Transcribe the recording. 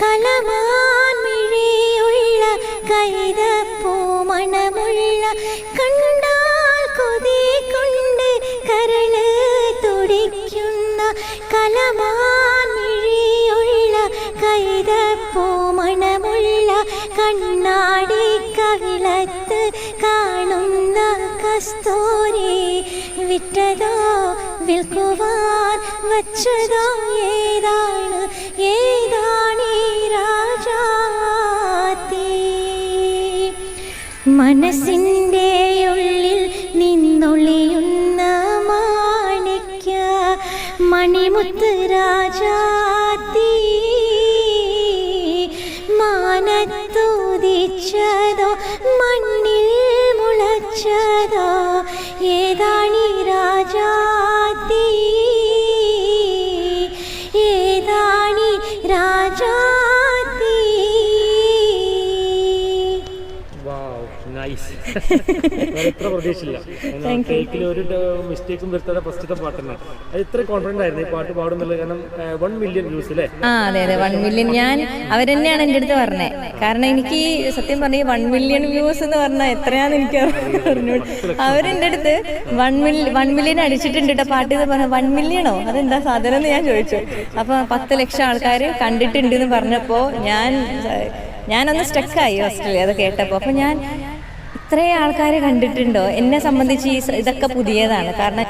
കലമാൻ മിഴിയുള്ള കൈതപ്പൂ മണമുള്ള കണ്ടാൽ കൊതി കൊണ്ട് കരൾ തുടിക്കുന്ന കലമാൻ മിഴിയുള്ള കൈതപ്പൂ മണമുള്ള കണ്ണാടി കവിളത്ത് കാണുന്ന കസ്തൂരി വിറ്റതോ വിൽക്കുവാൻ വച്ചതോ മനസ്സിന്റെ ഉള്ളിൽ നിന്നൊളിയുന്ന മാണിക്ക മണിമുത്ത് രാജാത്തി മാനത്തുദിച്ചതോ നൈസ് എത്ര പ്രതീക്ഷയില്ല. കേക്കിൽ ഒരു മിസ്റ്റേക്കും വരുത്താതെ ഫസ്റ്റത്തെ പാട്ട് തന്നെ അത് ഇത്ര കോൺഫിഡന്റ് ആയിരുന്നു ഈ പാട്ട് പാടുന്നുള്ളത്. കാരണം വൺ മില്യൺ വ്യൂസ് അല്ലേ? ആ അതെ അതെ. വൺ മില്യൺ ഞാൻ അവരെന്നെയാണ് എന്റെ അടുത്ത് പറഞ്ഞത് കാരണം എനിക്ക് സത്യം പറഞ്ഞ വൺ മില്യൺ വ്യൂസ് എന്ന് പറഞ്ഞാൽ എത്രയാന്ന് എനിക്ക് അറിഞ്ഞു അവരെന്റെ അടുത്ത് വൺ മിൽ വൺ മില്യൺ അടിച്ചിട്ടുണ്ട് കേട്ടോ പാട്ട് എന്ന് പറഞ്ഞാൽ വൺ മില്യണോ അതെന്താ സാധനം എന്ന് ഞാൻ ചോദിച്ചു. അപ്പോൾ പത്ത് ലക്ഷം ആൾക്കാർ കണ്ടിട്ടുണ്ട് എന്ന് പറഞ്ഞപ്പോൾ ഞാൻ ഞാനൊന്ന് സ്റ്റക്കായി ഹോസ്റ്റലിൽ അത് കേട്ടപ്പോൾ അപ്പോൾ ഞാൻ ഇത്രയും ആൾക്കാരെ കണ്ടിട്ടുണ്ടോ? എന്നെ സംബന്ധിച്ച് ഈ ഇതൊക്കെ പുതിയതാണ്. കാരണം